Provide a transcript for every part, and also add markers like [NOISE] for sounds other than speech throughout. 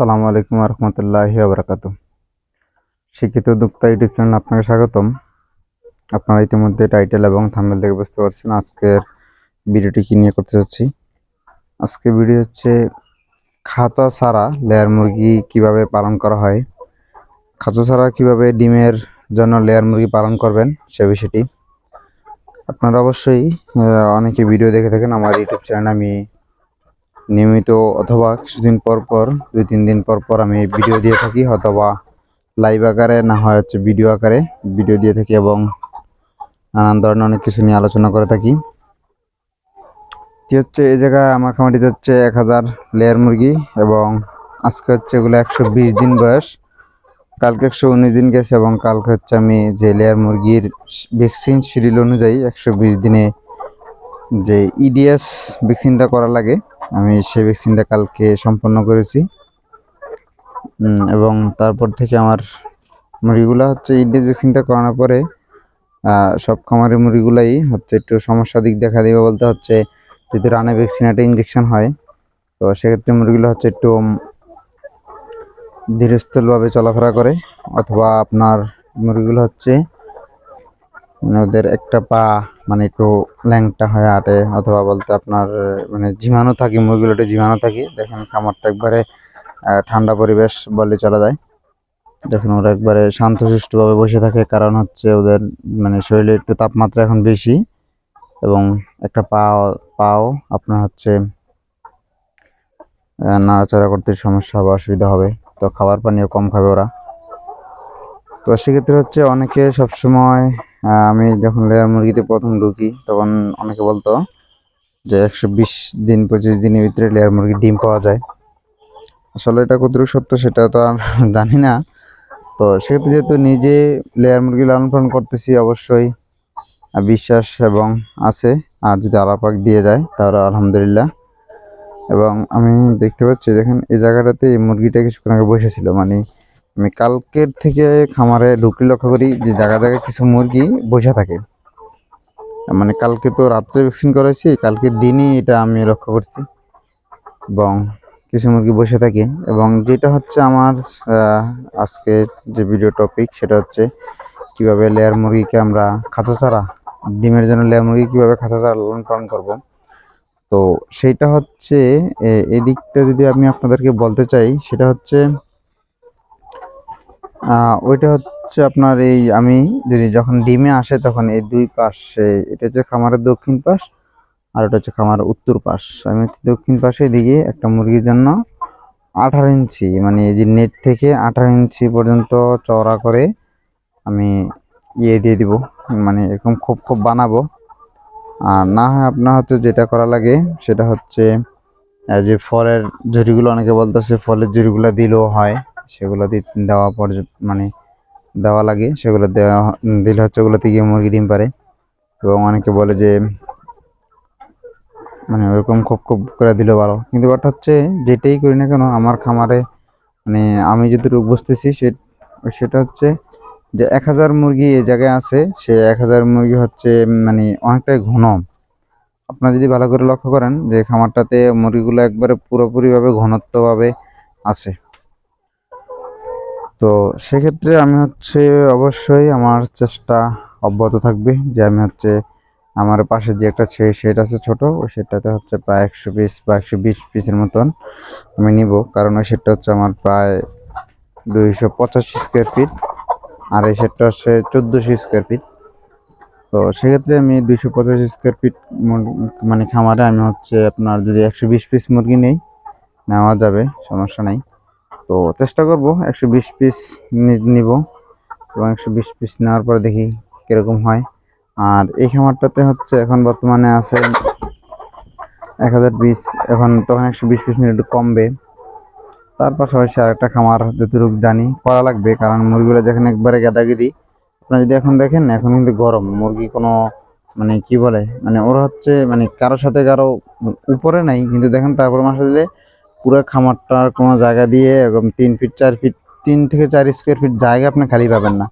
আসসালামু আলাইকুম রহমতুল্লাহি আবরাকাত শিক্ষিত উদ্যোক্তা ইউটিউব চ্যানেল আপনাকে স্বাগতম। আপনারা ইতিমধ্যে টাইটেল এবং থাম্বনেল দেখে বুঝতে পারছেন আজকের ভিডিওটি কি নিয়ে করতে চাচ্ছি। আজকে ভিডিও হচ্ছে খাঁচা ছাড়া লেয়ার মুরগি কীভাবে পালন করা হয়, খাঁচা ছাড়া কীভাবে ডিমের জন্য লেয়ার মুরগি পালন করবেন সে বিষয়টি। আপনারা অবশ্যই অনেকে ভিডিও দেখে থাকেন, আমার ইউটিউব চ্যানেল আমি নিয়মিত অথবা কিছুদিন পর পর, দুই, তিন দিন পর পর আমি ভিডিও দিয়ে থাকি অথবা লাইভ আকারে, না হয় হচ্ছে ভিডিও আকারে ভিডিও দিয়ে থাকি এবং নানান ধরনের অনেক কিছু নিয়ে আলোচনা করে থাকি। কি হচ্ছে, এই জায়গায় আমার খামারিতে হচ্ছে এক হাজার লেয়ার মুরগি এবং আজকে হচ্ছে এগুলো একশো বিশ দিন বয়স। কালকে একশো উনিশ দিন গেছে এবং কালকে হচ্ছে আমি যে লেয়ার মুরগির ভ্যাকসিন শিডিউল অনুযায়ী একশো বিশ দিনে যে ইডিএস ভ্যাকসিনটা করা লাগে আমি সেই ভ্যাকসিনটা কালকে সম্পন্ন করেছি। এবং তারপর থেকে আমার মুরগিগুলো হচ্ছে ইডিএস ভ্যাকসিনটা করানোর পরে সব খামারের মুরগিগুলাই হচ্ছে একটু সমস্যা দিক দেখা দেবে বলতে হচ্ছে যদি রানে ভ্যাকসিন একটা ইঞ্জেকশন হয়, তো সেক্ষেত্রে মুরগিগুলো হচ্ছে একটু ধীরস্থলভাবে চলাফেরা করে, অথবা আপনার মুরগিগুলো হচ্ছে মানে ওদের একটা পা মানে একটু ল্যাংটা হয়ে আটে, অথবা বলতে আপনার মানে ঝিমানো থাকে একটু ঝিমানো থাকে। দেখেন খামারটা একবারে ঠান্ডা পরিবেশ বলে চলা যায়। দেখেন, ওরা একবারে শান্ত শান্তশিষ্টভাবে বসে থাকে, কারণ হচ্ছে ওদের মানে শরীরে একটু তাপমাত্রা এখন বেশি। এবং একটা পাও পাও আপনার হচ্ছে নাড়াচাড়া করতে সমস্যা হবে, অসুবিধা হবে। তো খাবার পানিও কম খাবে ওরা। তো সেক্ষেত্রে হচ্ছে অনেকে সবসময় আমি যখন লেয়ার মুরগিতে প্রথম ঢুকি, তখন অনেকে বলতো যে একশো বিশ দিন, পঁচিশ দিনের ভিতরে লেয়ার মুরগির ডিম পাওয়া যায়। আসলে এটা কতটুকু সত্য সেটা তো আর [LAUGHS] জানি না। তো সেক্ষেত্রে যেহেতু নিজে লেয়ার মুরগি লালন পালন করতেছি অবশ্যই বিশ্বাস এবং আছে, আর যদি আলাপাক দিয়ে যায়, তাহলে আলহামদুলিল্লাহ। এবং আমি দেখতে পাচ্ছি, দেখেন এই জায়গাটাতে এই মুরগিটা কিছুক্ষণ আগে বসেছিল মানে আমি কালকের থেকে খামারে ঢুকলে লক্ষ্য করি যে জায়গা জায়গায় কিছু মুরগি বসে থাকে। মানে কালকে তো রাত্রে ভ্যাকসিন করাইছি, কালকে দিনই এটা আমি লক্ষ্য করছি। এবং কিছু মুরগি বসে থাকে এবং যেটা হচ্ছে আমার আজকে যে ভিডিও টপিক সেটা হচ্ছে কীভাবে লেয়ার মুরগিকে আমরা খাঁচা ছাড়া, ডিমের জন্য লেয়ার মুরগি কীভাবে খাঁচা ছাড়া লালন পালন করব। তো সেইটা হচ্ছে এদিকটা যদি আমি আপনাদেরকে বলতে চাই, সেটা হচ্ছে ওইটা হচ্ছে আপনার এই আমি যদি যখন ডিমে আসে তখন এই দুই পাশে, এটা হচ্ছে খামারের দক্ষিণ পাশ আর ওটা হচ্ছে খামারের উত্তর পাশ। আমি হচ্ছে দক্ষিণ পাশে দিকে একটা মুরগির জন্য আঠারো ইঞ্চি মানে এই যে নেট থেকে আঠারো ইঞ্চি পর্যন্ত চওড়া করে আমি ইয়ে দিয়ে দিব মানে এরকম খুব খুব বানাবো। আর না হয় আপনার হচ্ছে যেটা করা লাগে সেটা হচ্ছে যে ফলের ঝুড়িগুলো অনেকে বলতেছে ফলের ঝুড়িগুলো দিলেও হয়। সেগুলো দেওয়া পর মানে দেওয়া লাগে, সেগুলো দেওয়া দিলে হচ্ছে ওগুলোতে গিয়ে মুরগি ডিম পারে। এবং অনেকে বলে যে মানে ওরকম খুব খুব করে দিলে ভালো। কিন্তু বাট হচ্ছে, যেটাই করি না কেন, আমার খামারে মানে আমি যতটুকু বুঝতেছি, সে সেটা হচ্ছে যে এক হাজার মুরগি এই জায়গায় আছে, সে এক হাজার মুরগি হচ্ছে মানে অনেকটাই ঘন। আপনারা যদি ভালো করে লক্ষ্য করেন, যে খামারটাতে মুরগিগুলো একবারে পুরোপুরিভাবে ঘনত্বভাবে আছে। তো সেক্ষেত্রে আমি হচ্ছে অবশ্যই আমার চেষ্টা অব্যাহত থাকবে যে আমি হচ্ছে আমার পাশে যে একটা শেড আছে ছোট, ওই শেডটাতে হচ্ছে প্রায় একশো পিস বা একশো বিশ পিসের মতন আমি নিব। কারণ ওই শেডটা হচ্ছে আমার প্রায় দুইশো পঁচাশি স্কোয়ার ফিট আর এই শেডটা হচ্ছে চোদ্দোশো স্কোয়ার ফিট তো সেক্ষেত্রে আমি দুইশো পঁচাশি স্কোয়ার ফিট মানে খামারে আমি হচ্ছে আপনার যদি একশো বিশ পিস মুরগি নেই, নেওয়া যাবে, সমস্যা নাই। তো চেষ্টা করব একশো বিশ পিস নিব এবং একশো বিশ পিস নেওয়ার পরে দেখি কীরকম হয়। আর এই খামারটাতে হচ্ছে এখন বর্তমানে আছে এক হাজার পিস এখন তখন একশো বিশ পিস নিলে একটু কমবে। তার পাশাপাশি আর একটা খামার যতটুকু জানি করা লাগবে, কারণ মুরগিগুলো যেখানে একবারে গেদাগেদি আপনারা যদি এখন দেখেন, এখন কিন্তু গরম। মুরগি কোনো মানে কি বলে মানে ওরা হচ্ছে মানে কারোর সাথে কারও উপরে নাই, কিন্তু দেখেন তারপর মাসে দিলে পুরো খামারটার কোনো জায়গা দিয়ে এরকম তিন ফিট চার ফিট তিন থেকে চার স্কোয়ার ফিট জায়গা আপনি খালি পাবেন না।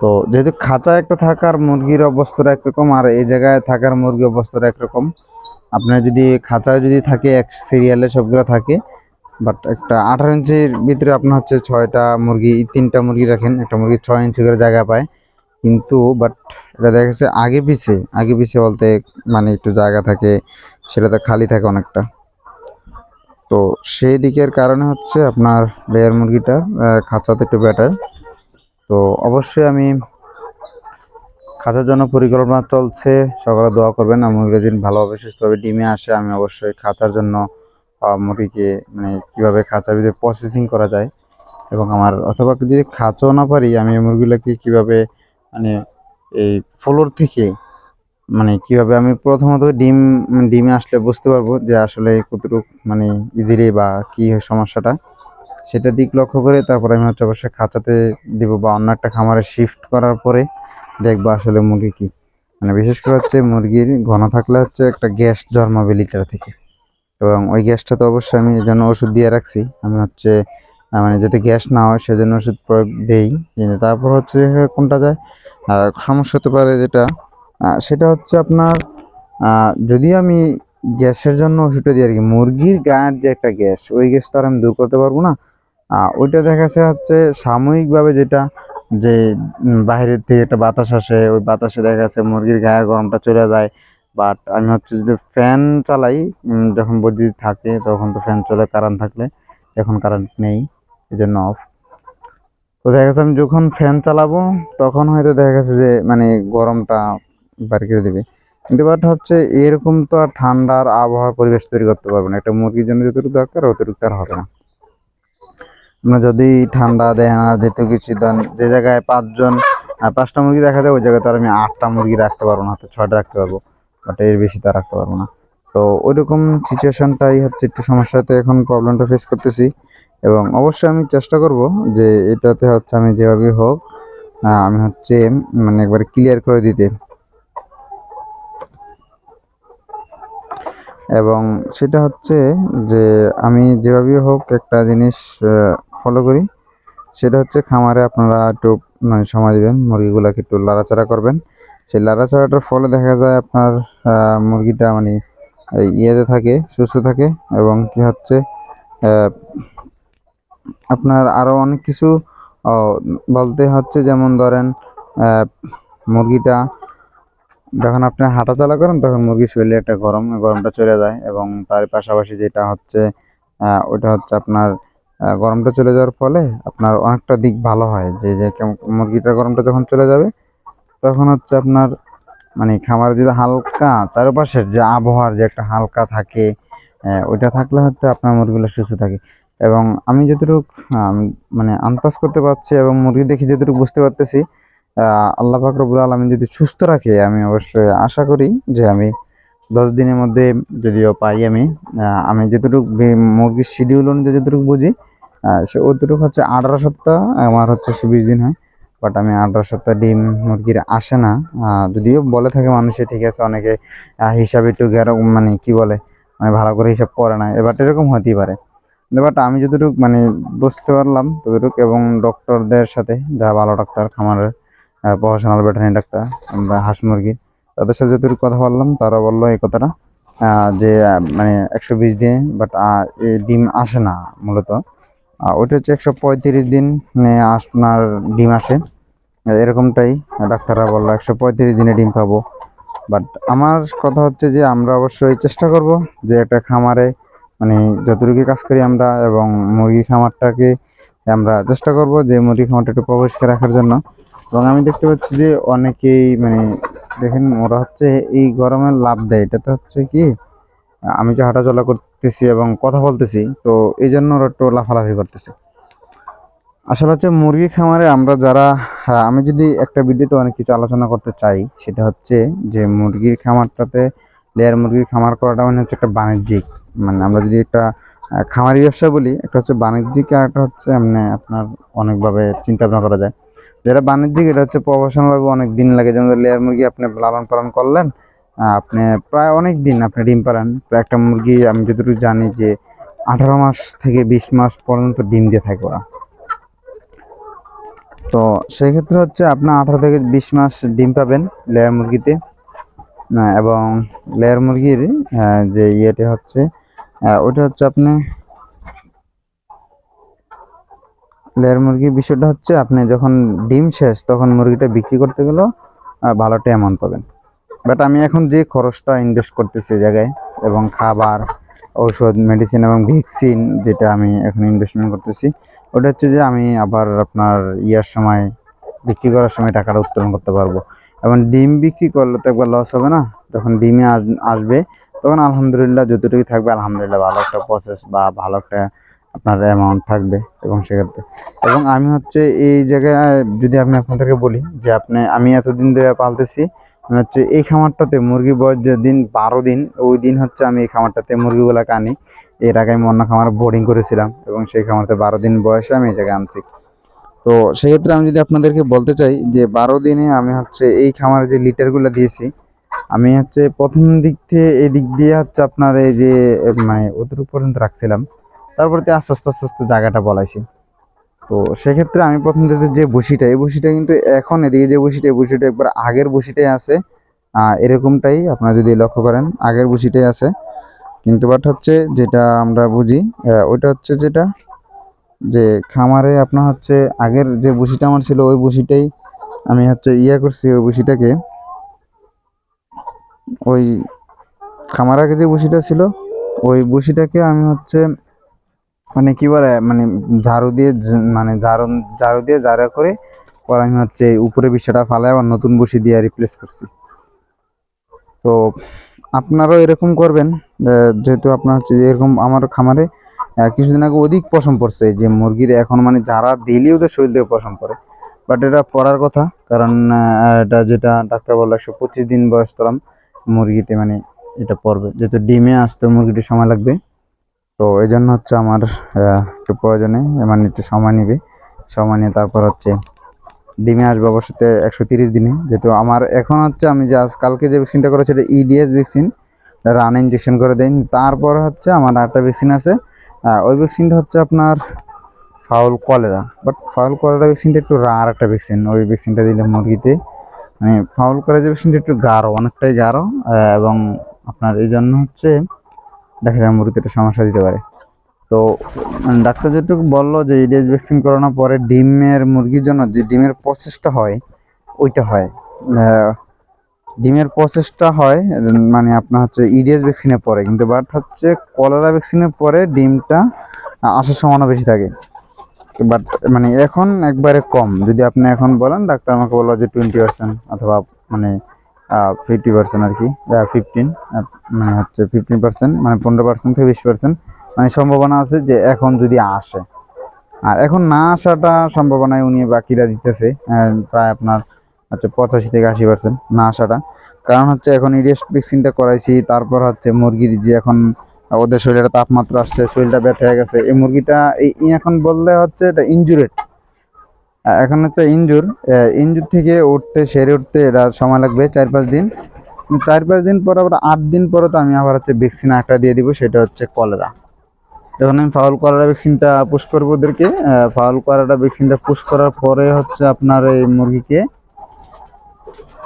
তো যেহেতু খাঁচা একটা থাকার, মুরগির অবস্থাটা একরকম আর এই জায়গায় থাকার, মুরগির অবস্থাটা একরকম, আপনার যদি খাঁচায় যদি থাকে, এক সিরিয়ালে সবগুলো থাকে বাট একটা আঠারো ইঞ্চির ভিতরে আপনার হচ্ছে ছয়টা মুরগি তিনটা মুরগি রাখেন, একটা মুরগি ছয় ইঞ্চি করে জায়গা পায়। কিন্তু বাট এটা দেখা গেছে আগে পিছে আগে পিছে বলতে মানে একটু জায়গা থাকে সেটাতে খালি থাকে অনেকটা। তো সেই দিকের কারণে হচ্ছে আপনার লেয়ার মুরগিটা খাঁচাতে একটু বেটার তো অবশ্যই আমি খাঁচার জন্য পরিকল্পনা চলছে। সকালে দোয়া করবেন আর মুরগি দিন ভালোভাবে সুস্থভাবে ডিমে আসে, আমি অবশ্যই খাঁচার জন্য মুরগিকে মানে কীভাবে খাঁচার ভিতরে প্রসেসিং করা যায় এবং আমার, অথবা যদি খাঁচাও না পারি, আমি মুরগিগুলোকে কীভাবে মানে এই ফ্লোর থেকে মানে কীভাবে আমি প্রথমত ডিম, ডিমে আসলে বুঝতে পারব যে আসলে কতটুকু মানে ইজিলি বা কি সমস্যাটা। সেটা দিক লক্ষ্য করে তারপর আমি হচ্ছে অবশ্যই খাঁচাতে দিব বা অন্য একটা খামারে শিফট করার পরে দেখব আসলে মুরগি কি। মানে বিশেষ করে হচ্ছে মুরগির ঘন থাকলে হচ্ছে একটা গ্যাস জন্মাবে লিটার থেকে। এবং ওই গ্যাসটা তো অবশ্যই আমি এই জন্য ওষুধ দিয়ে রাখছি। আমি হচ্ছে মানে যাতে গ্যাস না হয় সেজন্য ওষুধ প্রয়োগ দেই। তারপর হচ্ছে কোনটা যায়? সমস্যা হতে পারে যেটা সেটা হচ্ছে আপনার যদি আমি গ্যাসের জন্য ওষুধটা দিই আর কি মুরগির গায়ের যে একটা গ্যাস, ওই গ্যাস তো আর আমি দূর করতে পারব না। ওইটা দেখা হচ্ছে সাময়িকভাবে যেটা, যে বাইরের থেকে একটা বাতাস আসে, ওই বাতাসে দেখা যাচ্ছে মুরগির গায়ের গরমটা চলে যায়। বাট আমি হচ্ছে যদি ফ্যান চালাই যখন বৈদ্যুতিক থাকে, তখন তো ফ্যান চলে, কারেন্ট থাকলে, এখন কারেন্ট নেই এই জন্য অফ তো দেখা গেছে আমি যখন ফ্যান চালাবো, তখন হয়তো দেখা গেছে যে মানে গরমটা বার করে দেবে। কিন্তু বাট হচ্ছে এরকম তো আর ঠান্ডার আবহাওয়ার পরিবেশ তৈরি করতে পারব না। একটা মুরগির জন্য যতটুকু দরকার, অতটুকু তার হবে না। আপনার যদি ঠান্ডা দেয় না, যেহেতু কিছু দেন, যে জায়গায় পাঁচজন পাঁচটা মুরগি রাখা যায়, ওই জায়গায় তো আর আমি আটটা মুরগি রাখতে পারব না, হয়তো ছয়টা রাখতে পারব। বাট এর বেশি তো রাখতে পারব না। তো ওইরকম সিচুয়েশনটাই হচ্ছে একটু সমস্যাতে এখন প্রবলেমটা ফেস করতেছি। এবং অবশ্যই আমি চেষ্টা করব যে এটাতে হচ্ছে আমি যেভাবেই হোক আমি হচ্ছে মানে একবারে ক্লিয়ার করে দিতে। এবং সেটা হচ্ছে যে আমি যেভাবেই হোক একটা জিনিস ফলো করি। সেটা হচ্ছে খামারে আপনারা একটু মানে সময় দিবেন, মুরগিগুলোকে একটু লাড়াচাড়া করবেন। সেই লাড়াচাড়াটার ফলে দেখা যায় আপনার মুরগিটা মানে ইয়েতে থাকে, সুস্থ থাকে এবং কি হচ্ছে আপনার আরও অনেক কিছু বলতে হচ্ছে যেমন ধরেন মুরগিটা যখন আপনি হাঁটা চলা করেন, তখন মুরগির শরীরে একটা গরম, গরমটা চলে যায় এবং তার পাশাপাশি যেটা হচ্ছে ওটা হচ্ছে আপনার গরমটা চলে যাওয়ার ফলে আপনার অনেকটা দিক ভালো হয়। যে যে মুরগিটার গরমটা যখন চলে যাবে, তখন হচ্ছে আপনার মানে খামারে যদি হালকা চারপাশের যে আবহাওয়ার যে একটা হালকা থাকে ওইটা থাকলে হচ্ছে আপনার মুরগিগুলো সুস্থ থাকে। এবং আমি যতটুকু মানে আন্দাজ করতে পারছি এবং মুরগি দেখে যতটুকু বুঝতে পারতেছি আল্লাহ ফাকরবুল আলামিন যদি সুস্থ রাখে, আমি অবশ্যই আশা করি যে আমি দশ দিনের মধ্যে যদিও পাই আমি আমি যতটুকু মুরগির শিডিউল অনুযায়ী যতটুকু বুঝি সে অতটুকু হচ্ছে আঠারো সপ্তাহ, আমার হচ্ছে একশো বিশ দিন হয় বাট আমি আঠারো সপ্তাহ ডিম মুরগির আসে না। যদিও বলে থাকে মানুষে, ঠিক আছে, অনেকে হিসাবে একটু গেরো মানে কি বলে মানে ভালো করে হিসাব করে না। এবার এরকম হতেই পারে। বাট আমি যতটুকু মানে বুঝতে পারলাম ততটুকু, এবং ডক্টরদের সাথে যা ভালো ডাক্তার খামারের প্রফেশনাল ভেটেরিনারি ডাক্তার হাঁস মুরগির তাদের সাথে যতটুকু কথা বললাম, তারা বলল এই কথাটা যে মানে একশো বিশ দিন বাট ডিম আসে না মূলত। ওইটা হচ্ছে একশো পঁয়ত্রিশ দিন মানে আপনার ডিম আসে। এরকমটাই ডাক্তাররা বলল, একশো পঁয়ত্রিশ দিনে ডিম পাবো বাট আমার কথা হচ্ছে যে, আমরা অবশ্যই চেষ্টা করব যে, একটা খামারে মানে যতটুকু কাজ করি আমরা, এবং মুরগি খামারটাকে আমরা চেষ্টা করব যে, মুরগি খামারটা একটু প্রবেশকে রাখার জন্য। এবং আমি দেখতে পাচ্ছি যে অনেকেই মানে দেখেন ওরা হচ্ছে এই গরমে লাভ দেয়। এটাতে হচ্ছে কি আমি যে হাঁটাচলা করতেছি এবং কথা বলতেছি তো এই জন্য ওরা একটু লাফালাফি করতেছে। আসলে হচ্ছে মুরগি খামারে আমরা যারা হ্যাঁ, আমি যদি একটা ভিডিওতে অনেক কিছু আলোচনা করতে চাই সেটা হচ্ছে যে মুরগির খামারটাতে লেয়ার মুরগির খামার করাটা মানে হচ্ছে একটা বাণিজ্যিক মানে আমরা যদি একটা খামারি ব্যবসা বলি একটা হচ্ছে বাণিজ্যিক আর একটা হচ্ছে মানে আপনার অনেকভাবে চিন্তা ভাবনা করা যায়। যেটা বাণিজ্যিক, এটা হচ্ছে প্রফেশনাল ভাবে অনেক দিন লাগে। যেমন লেয়ার মুরগি আপনি লালন পালন করলেন আপনি প্রায় অনেক দিন আপনি ডিম পালেন। প্রায় একটা মুরগি, আমি যতটুকু জানি যে আঠারো মাস থেকে বিশ মাস পর্যন্ত ডিম দিয়ে থাকে ওরা। তো সেই ক্ষেত্রে হচ্ছে আপনার আঠারো থেকে বিশ মাস ডিম পাবেন লেয়ার মুরগিতে। এবং লেয়ার মুরগির যে ইয়েটা হচ্ছে ওটা হচ্ছে আপনি লেয়ার মুরগির বিষয়টা হচ্ছে আপনি যখন ডিম শেষ তখন মুরগিটা বিক্রি করতে গেলেও আহ, ভালো অ্যামাউন্ট পাবেন। বাট আমি এখন যে খরচটা ইনভেস্ট করতেছি জায়গায় এবং খাবার ঔষধ মেডিসিন এবং ভ্যাকসিন যেটা আমি এখন ইনভেস্টমেন্ট করতেছি ওটা হচ্ছে যে আমি আবার আপনার ইয়ার সময় বিক্রি করার সময় টাকাটা উত্তোলন করতে পারব। এবং ডিম বিক্রি করলে তো একবার লস হবে না। যখন ডিমে আস- আসবে তখন আলহামদুলিল্লাহ যতটুকু থাকবে আলহামদুলিল্লাহ ভালো একটা প্রসেস বা ভালো একটা আপনার অ্যামাউন্ট থাকবে এবং সেক্ষেত্রে, এবং আমি হচ্ছে এই জায়গায়, যদি আমি আপনাদেরকে বলি যে আপনি, আমি এতদিন ধরে পালতেছি, আমি হচ্ছে এই খামারটাতে মুরগি বয়স যে দিন, বারো দিন, ওই দিন হচ্ছে আমি এই খামারটাতে মুরগিগুলোকে আনি। এর আগে আমি অন্য খামার বোর্ডিং করেছিলাম এবং সেই খামারতে বারো দিন বয়সে আমি এই জায়গায় আনছি। তো সেক্ষেত্রে আমি যদি আপনাদেরকে বলতে চাই যে বারো দিনে আমি হচ্ছে এই খামারে যে লিটারগুলো দিয়েছি, আমি হচ্ছে প্রথম দিক থেকে এই দিক দিয়ে হচ্ছে আপনার এই যে মানে অতটুকু পর্যন্ত রাখছিলাম। তারপরে আস্তে আস্তে আস্তে আস্তে জায়গাটা বলাইছি। তো সেক্ষেত্রে আমি প্রথম থেকে যে বসিটা, এই বসিটা কিন্তু এখন এদিকে যে বসিটা, এই বসিটা একবার আগের বসিটাই আছে। এরকমটাই আপনারা যদি লক্ষ্য করেন, আগের বসিটাই আছে। কিন্তু বাট হচ্ছে যেটা আমরা বুঝি ওইটা হচ্ছে যেটা, যে খামারে আপনার হচ্ছে আগের যে বসিটা আমার ছিল, ওই বসিটাই আমি হচ্ছে ইয়ে করছি, ওই বসিটাকে। ওই খামার আগে যে বসিটা ছিল, ওই বসিটাকে আমি হচ্ছে মানে কি বলে মানে ঝাড়ু দিয়ে মানে ঝাড়ু ঝাড়ু দিয়ে ঝাড়া করে পরে আমি হচ্ছে উপরে বিছাটা ফালাই আবার নতুন বসি দিয়ে রিপ্লেস করছি। তো আপনারাও এরকম করবেন যেহেতু আপনার হচ্ছে এরকম আমার খামারে কিছুদিন আগে অধিক পশম পড়ছে, যে মুরগির এখন মানে যারা দিলেই ওদের শরীর থেকে পশম পড়ে। বাট এটা পড়ার কথা, কারণ এটা যেটা ডাক্তার বলল, একশো পঁচিশ দিন বয়স তরাম মুরগিতে মানে এটা পড়বে। যেহেতু ডিমে আসতে মুরগিটি সময় লাগবে তো এই জন্য হচ্ছে আমার একটু প্রয়োজনে মানে একটু সময় নিবে। সময় নিয়ে তারপর হচ্ছে ডিমে আসবে অবশ্যই একশো তিরিশ দিনে। যেহেতু আমার এখন হচ্ছে আমি যে আজ কালকে যে ভ্যাকসিনটা করেছি এটা ইডিএস ভ্যাকসিন রান ইঞ্জেকশন করে দিন। তারপর হচ্ছে আমার আরেকটা ভ্যাকসিন আছে ওই ভ্যাকসিনটা হচ্ছে আপনার fowl cholera but fowl cholera ভ্যাকসিনটা একটু রার একটা ভ্যাকসিন ওই ভ্যাকসিনটা দিলে মুরগিতে। মানে ফাউল কলেরা যে ভ্যাকসিনটা একটু গাঢ়, অনেকটাই গাঢ় এবং আপনার এই জন্য হচ্ছে দেখা যায় মুরগিতে একটা সমস্যা দিতে পারে। তো ডাক্তার যেটুকু বলল যে ইডিএস ভ্যাকসিন করানোর পরে ডিমের মুরগির জন্য যে ডিমের প্রসেসটা হয়, ওইটা হয়। ডিমের প্রসেসটা হয় মানে আপনার হচ্ছে ইডিএস ভ্যাকসিনের পরে, কিন্তু বাট হচ্ছে কলেরা ভ্যাকসিনের পরে ডিমটা আসার সম্ভাবনা বেশি থাকে। বাট মানে এখন একবারে কম। যদি আপনি এখন বলেন, ডাক্তার আমাকে বলল যে টোয়েন্টি পার্সেন্ট অথবা মানে ফিফটি পার্সেন্ট আর কি ফিফটিন মানে হচ্ছে ফিফটিন পার্সেন্ট মানে পনেরো পার্সেন্ট থেকে বিশ পার্সেন্ট মানে সম্ভাবনা আছে যে এখন যদি আসে। আর এখন না আসাটা সম্ভাবনায় উনি বাকিরা দিতেছে প্রায় আপনার হচ্ছে পঁচাশি থেকে আশি পার্সেন্ট না আসাটা। কারণ হচ্ছে এখন ইরিয়েস্ট ভ্যাকসিনটা করাইছি, তারপর হচ্ছে মুরগির যে এখন ওদের শরীরে তাপমাত্রা আসছে, শরীরটা ব্যথা হয়ে গেছে। এই মুরগিটা, এই এখন বললে হচ্ছে এটা ইনজুরেড এখন হচ্ছে ইঞ্জুর। ইঞ্জুর থেকে উঠতে, সেরে উঠতে এটা সময় লাগবে চার পাঁচ দিন। চার পাঁচ দিন পর আবার আট দিন পরে তো আমি আবার হচ্ছে ভ্যাকসিন একটা দিয়ে দিব, সেটা হচ্ছে কলেরা যখন আমি ফাউল করার ভ্যাকসিনটা পুশ করব ওদেরকে ফাউল করাটা ভ্যাকসিনটা পুশ করার পরে হচ্ছে আপনার এই মুরগিকে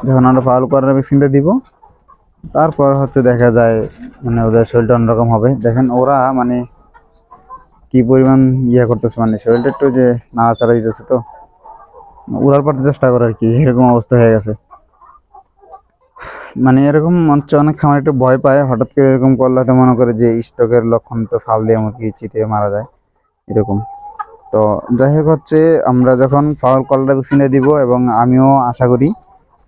যখন আমরা ফাউল করার ভ্যাকসিনটা দিব, তারপর হচ্ছে দেখা যায় মানে ওদের শরীরটা অন্যরকম হবে। দেখেন ওরা মানে কি পরিমাণ ইয়ে করতেছে মানে শরীরটা একটু যে নাড়াচাড়া দিতেছে তো। উড়ার পারতে চেষ্টা করে আর কি, এরকম অবস্থা হয়ে গেছে। মানে এরকম হচ্ছে অনেক খামার একটু ভয় পায়, হঠাৎ করে এরকম করলে তো মনে করে যে স্টকের লক্ষণ তো ফাল দিয়ে মুরগি চিতে মারা যায়, এরকম। তো যাই হোক হচ্ছে, আমরা যখন ফাউল কলটা ভ্যাকসিনটা দিব এবং আমিও আশা করি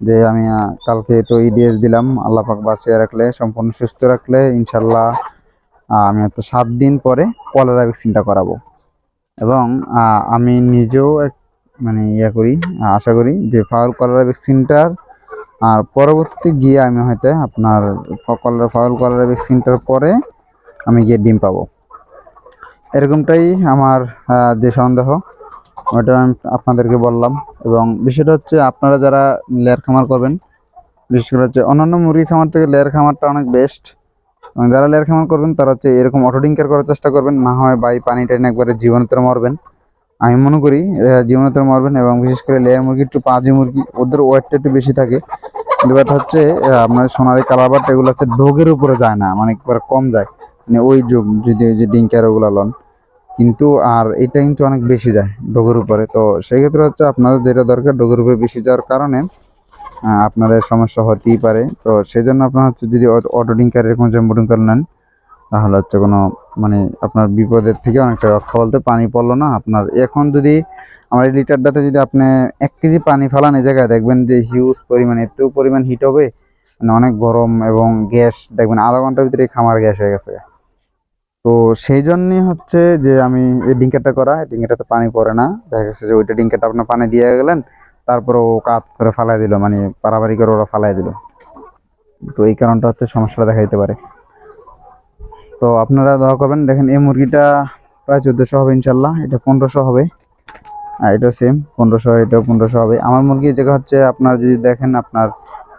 যে আমি কালকে তো ইডিএস দিলাম, আল্লাহ পাক বাঁচিয়ে রাখলে, সম্পূর্ণ সুস্থ রাখলে ইনশাল্লাহ আমি হয়তো সাত দিন পরে কলেরা ভ্যাকসিনটা করাবো। এবং আমি নিজেও এক মানে ইয়া করি, আশা করি যে ফাউল কলেরা ভ্যাকসিনটার আর পরবর্তীতে গিয়ে আমি হয়তো আপনার কলার ফাউল কলেরা ভ্যাকসিনটার পরে আমি গিয়ে ডিম পাবো। এরকমটাই আমার যে সন্দেহ। ওটা আমি আপনাদেরকে বললাম। এবং বিষয়টা হচ্ছে আপনারা যারা লেয়ার খামার করবেন, বিশেষ করে হচ্ছে অন্যান্য মুরগি খামার থেকে লেয়ার খামারটা অনেক বেস্ট যারা লেয়ার খামার করবেন, তারা হচ্ছে এরকম অটো করার চেষ্টা করবেন, না হয় বাই পানি টাইনি একবারে জীবনতর মরবেন। আমি মনে করি জীবনতর মারবেন এবং বিশেষ করে লেয়ার মুরগি, একটু পাঁজি মুরগি, ওদের ওয়েটটা একটু বেশি থাকে। কিন্তু ব্যাপারটা হচ্ছে আপনার সোনালি কালারবারটা এগুলো হচ্ছে ডোগের উপরে যায় না মানে একবারে কম যায়। মানে ওই যোগ যদি ওই যে ডিঙ্কার ওগুলো লন। কিন্তু আর এটা কিন্তু অনেক বেশি যায় ডোগের উপরে। তো সেই ক্ষেত্রে হচ্ছে আপনাদের যেটা দরকার ডোগের উপরে বেশি যাওয়ার কারণে আপনাদের সমস্যা হতেই পারে। তো সেই জন্য আপনার হচ্ছে যদি অটো ডিঙ্কার এরকম জাম্বো ডিঙ্কার নেন, তাহলে হচ্ছে কোনো মানে আপনার বিপদের থেকে অনেকটা রক্ষা বলতে পানি পড়ল না। আপনার এখন যদি আমার এই লিটারটাতে যদি আপনি এক কেজি পানি ফেলান এই জায়গায়, দেখবেন যে হিউজ পরিমাণে এত পরিমাণ হিট হবে মানে অনেক গরম এবং গ্যাস, দেখবেন আধা ঘণ্টার ভিতরে খামার গ্যাস হয়ে গেছে। তো সেই জন্যই হচ্ছে যে আমি এই ডিঙ্কারটা করা ডিঙ্কারটাতে পানি পড়ে না। দেখা গেছে যে ওইটা ডিঙ্কারটা আপনার পানি দিয়ে গেলেন তারপর ও কাত করে ফালাই দিল মানে পারাবারি করে ওরা ফালাই দিল। তো এই কারণটা হচ্ছে সমস্যাটা দেখা দিতে পারে। তো আপনারা দোয়া করবেন। দেখেন এই মুরগিটা প্রায় চোদ্দোশো হবে ইনশাল্লাহ। এটা পনেরোশো হবে। আর এটা সেম পনেরোশো এটাও পনেরোশো হবে। আমার মুরগি যেটা হচ্ছে আপনার যদি দেখেন আপনার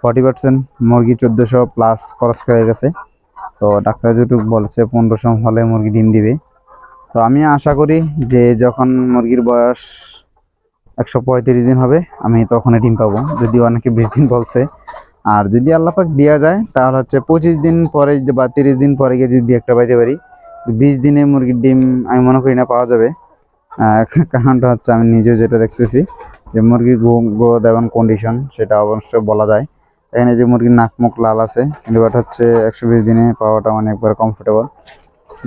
ফর্টি পার্সেন্ট মুরগি চোদ্দোশো প্লাস খরচ করে গেছে। তো ডাক্তার যেটুকু বলছে, পনেরোশো হলে মুরগি ডিম দিবে। তো আমি আশা করি যে যখন মুরগির বয়স একশো পঁয়ত্রিশ দিন হবে, আমি তখনই ডিম পাবো। যদি অনেকে বিশ দিন বলছে আর যদি আল্লাপাক দেওয়া যায়, তাহলে হচ্ছে পঁচিশ দিন পরে বা তিরিশ দিন পরে গিয়ে যদি একটা পাইতে পারি, বিশ দিনে মুরগির ডিম আমি মনে করি না পাওয়া যাবে। কারণটা হচ্ছে আমি নিজেও যেটা দেখতেছি যে মুরগির গ্রোথ এবং কন্ডিশন সেটা অবশ্যই বলা যায়। এখানে যে মুরগির নাক মুখ লাল আছে, কিন্তু বাট হচ্ছে একশো বিশ দিনে পাওয়াটা মানে একবার কমফোর্টেবল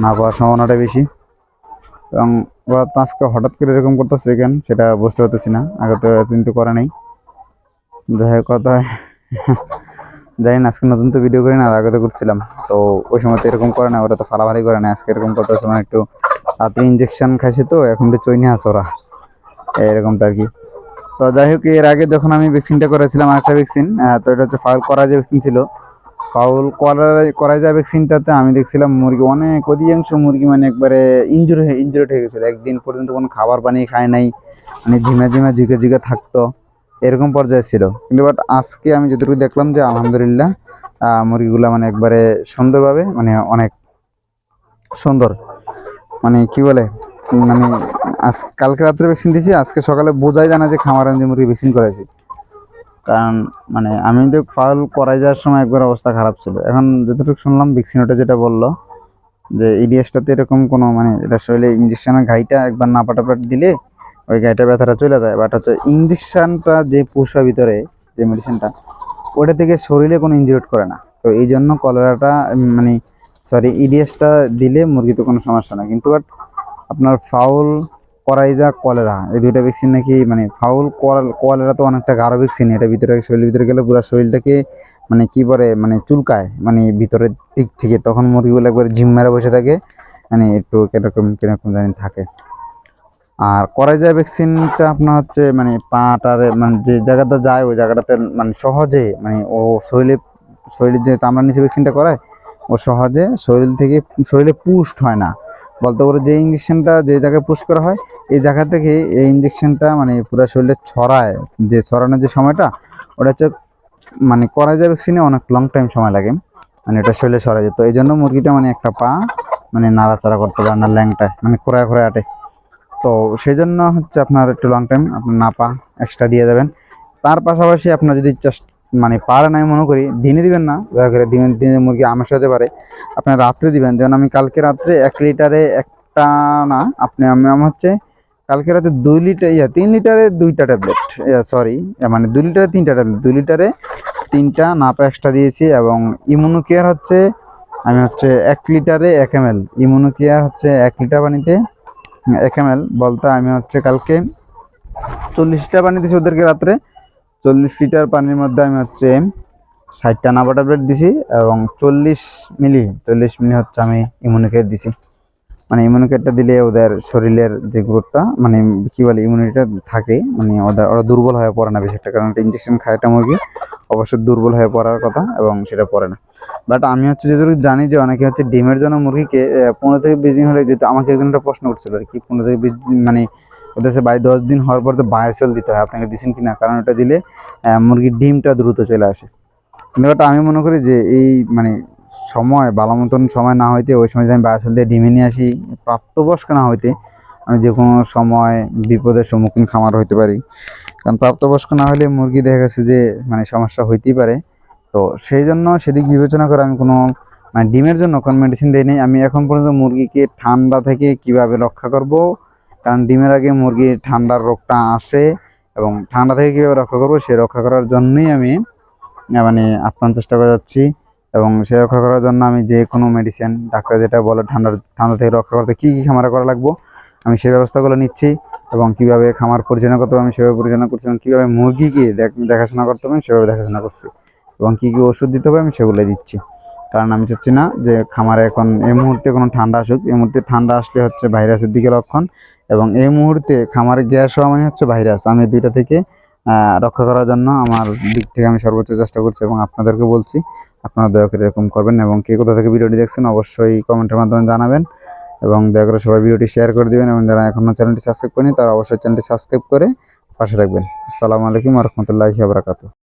না পাওয়ার সম্ভাবনাটা বেশি। এবং ওরা তো আজকে হঠাৎ করে এরকম করতেছে কেন, সেটা বুঝতে পারতেছি না, আগে তো এতদিন তো করে নাই। যাই কথা জানি না, আজকে নতুন তো ভিডিও করি না, আর আগে তো করছিলাম। তো ওই সময় তো এরকম করে না, ওরা তো ফালাফালি করে না। আজকে এরকম করতেছে মানে একটু রাত্রে ইঞ্জেকশন খাইছে তো, এখন একটু চৈনি আছে ওরা। এরকমটা আর কি তো যাই হোক, এর আগে যখন আমি ভ্যাকসিনটা করেছিলাম, আরেকটা ভ্যাকসিন তো এটা হচ্ছে ফাউল করা যে ভ্যাকসিন ছিল ফাউল করা করা যায় ভ্যাকসিনটাতে আমি দেখছিলাম মুরগি অনেক অধিকাংশ মুরগি মানে একবারে ইনজুরি হয়ে ইনজুরি হয়ে গেছিল। একদিন পর্যন্ত কোনো খাবার পানি খায় নাই মানে ঝিমা ঝিমা ঝিকে ঝিকে থাকতো। এরকম পর্যায়ে ছিল। কিন্তু বাট আজকে আমি যতটুকু দেখলাম যে আলহামদুলিল্লাহ মুরগিগুলা মানে একবারে সুন্দরভাবে মানে অনেক সুন্দর। মানে কি বলে মানে আজ, কালকে রাত্রে ভ্যাকসিন দিয়েছি আজকে সকালে বোঝাই জানা যে খামার আমি মুরগি ভ্যাকসিন করেছি। কারণ মানে আমি তো ফাউল করাই যাওয়ার সময় একবার অবস্থা খারাপ ছিল। এখন যতটুকু শুনলাম ভ্যাকসিনটা যেটা বলল, যে ইডিএসটাতে এরকম কোনো মানে এটা শরীরে ইঞ্জেকশনের ঘাইটা একবার নাপাটাপাট দিলে ওই গাইটা ব্যথাটা চলে যায় বাট হচ্ছে ইঞ্জেকশনটা যে পুষা ভিতরে, যে মেডিসিনটা ওটা থেকে শরীরে কোনো ইনজিউরেট করে না। তো এই জন্য কলেরাটা মানে সরি ইডিএসটা দিলে মুরগিতে কোনো সমস্যা না কিন্তু বাট আপনার ফাউল করাইজা কলেরা এই দুইটা ভ্যাকসিন নাকি মানে ফাউল কলেরা তো অনেকটা গাঢ় ভ্যাকসিন এটা ভিতরে, শরীরের ভিতরে গেলে পুরো শরীরটাকে মানে কি বলে মানে চুলকায় মানে ভিতরের দিক থেকে। তখন মুরগিগুলো একবার জিম মেরে বসে থাকে মানে একটু কীরকম কীরকম জানি থাকে। আর করাইজা ভ্যাকসিনটা আপনার হচ্ছে মানে পাটারে মানে যে জায়গাটা যায়, ওই জায়গাটাতে মানে সহজে মানে ও শরীরে শরীরে যে তামড়া নিচে ভ্যাকসিনটা করায় ও সহজে শরীর থেকে, শরীরে পুষ্ট হয় না। বলতে পারো যে ইঞ্জেকশনটা যে জায়গায় পুশ করা হয়, এই জায়গা থেকে এই ইঞ্জেকশনটা মানে পুরো শরীরে ছড়ায়। যে ছড়ানোর যে সময়টা, ওটা হচ্ছে মানে করাইজা ভ্যাকসিনে অনেক লং টাইম সময় লাগে। মানে এটা শরীরে সরা যেত। এই জন্য মুরগিটা মানে একটা পা মানে নাড়াচাড়া করতে পারে না ল্যাংটায় মানে খোঁড়ায় খোঁড়ায় আটে। তো সেই জন্য হচ্ছে আপনার একটু লং টাইম আপনার নাপা এক্সট্রা দিয়ে যাবেন তার পাশাপাশি আপনার যদি জাস্ট মানে পারে না আমি মনে করি, দিনে দিবেন না, দয়া করে দিনে দিনে মুরগি আমের হতে পারে, আপনার রাত্রে দিবেন। যেমন আমি কালকে রাত্রে এক লিটারে একটা না, আপনি আমি আমার হচ্ছে কালকে রাতে দুই লিটার, ইয়া, তিন লিটারে দুইটা ট্যাবলেট সরি মানে দুই লিটারে তিনটা ট্যাবলেট, দুই লিটারে তিনটা নাপা এক্সট্রা দিয়েছি এবং ইমিউনো কেয়ার হচ্ছে, আমি হচ্ছে এক লিটারে এক এম এল ইমিউনো কেয়ার হচ্ছে এক লিটার পানিতে এক এম বলতে আমি হচ্ছে কালকে চল্লিশ লিটার পানি দিছি ওদেরকে রাত্রে। চল্লিশ লিটার পানির মধ্যে আমি হচ্ছে ষাটটা নাবা ট্যাবলেট দিছি এবং চল্লিশ মিলি চল্লিশ মিলি হচ্ছে আমি ইমিউনিকেট দিছি। মানে ইমিউনিকেটটা দিলে ওদের শরীরের যে গ্রোথটা মানে কি বলে ইমিউনিটিটা থাকে মানে ওদের, ওরা দুর্বল হয়ে পড়ে না বেশি একটা কারণ ইঞ্জেকশন খায় একটা মুরগি অবশ্যই দুর্বল হয়ে পড়ার কথা এবং সেটা পড়ে না। বাট আমি হচ্ছে যেটুকু জানি যে অনেকে হচ্ছে ডিমের জন্য মুরগিকে পনেরো থেকে বিশ দিন হলে যেহেতু আমাকে একজন একটা প্রশ্ন করছিল আর কি, পনেরো থেকে বিশ দিন মানে ওদের বাই দশ দিন হওয়ার পর তো বায়োসেল দিতে হয় আপনাকে দিচ্ছেন কি না কারণ ওটা দিলে মুরগির ডিমটা দ্রুত চলে আসে। কিন্তু আমি মনে করি যে এই মানে সময় ভালো মতন সময় না হইতে ওই সময় যদি আমি বায়োসেল দিয়ে ডিমে নিয়ে আসি, প্রাপ্তবয়স্ক না হইতে আমি যে কোনো সময় বিপদের সম্মুখীন খামার হইতে পারি। কারণ প্রাপ্তবয়স্ক না হলে মুরগি দেখা গেছে যে মানে সমস্যা হইতেই পারে। তো সেই জন্য সেদিক বিবেচনা করে আমি কোনো মানে ডিমের জন্য কোনো মেডিসিন দেই নাই। আমি এখন পর্যন্ত মুরগিকে ঠান্ডা থেকে কীভাবে রক্ষা করব? কারণ ডিমের আগে মুরগির ঠান্ডার রোগটা আসে এবং ঠান্ডা থেকে কীভাবে রক্ষা করব, সে রক্ষা করার জন্যই আমি মানে আপ্রাণ চেষ্টা করে যাচ্ছি। এবং সে রক্ষা করার জন্য আমি যে কোনো মেডিসিন ডাক্তার যেটা বলে ঠান্ডার, ঠান্ডা থেকে রক্ষা করতে কী কী খামার করা লাগবো, আমি সেই ব্যবস্থাগুলো নিচ্ছি এবং কীভাবে খামার পরিচালনা করতে আমি সেভাবে পরিচালনা করছি এবং কীভাবে মুরগিকে দেখ- দেখাশোনা করতে হবে, আমি সেভাবে দেখাশোনা করছি এবং কী কী ওষুধ দিতে হবে, আমি সেগুলো দিচ্ছি। কারণ আমি চাচ্ছি না যে খামারে এখন এই মুহূর্তে কোনো ঠান্ডা আসুক, এই মুহূর্তে ঠান্ডা আসলে হচ্ছে ভাইরাসের দিকে লক্ষণ এবং এই মুহূর্তে খামারে গ্যাস হওয়া মানে হচ্ছে ভাইরাস। আমি দুইটা থেকে রক্ষা করার জন্য আমার দিক থেকে আমি সর্বোচ্চ চেষ্টা করছি এবং আপনাদেরকে বলছি আপনারা দয়া করে এরকম করবেন এবং কে কোথা থেকে ভিডিওটি দেখছেন অবশ্যই কমেন্টের মাধ্যমে জানাবেন এবং দয়া করে সবাই ভিডিওটি শেয়ার করে দেবেন এবং যারা এখনও চ্যানেলটি সাবস্ক্রাইব করেনি তারা অবশ্যই চ্যানেলটি সাবস্ক্রাইব করে পাশে থাকবেন। আসসালামু আলাইকুম রহমতুল্লাহি বারাকাতু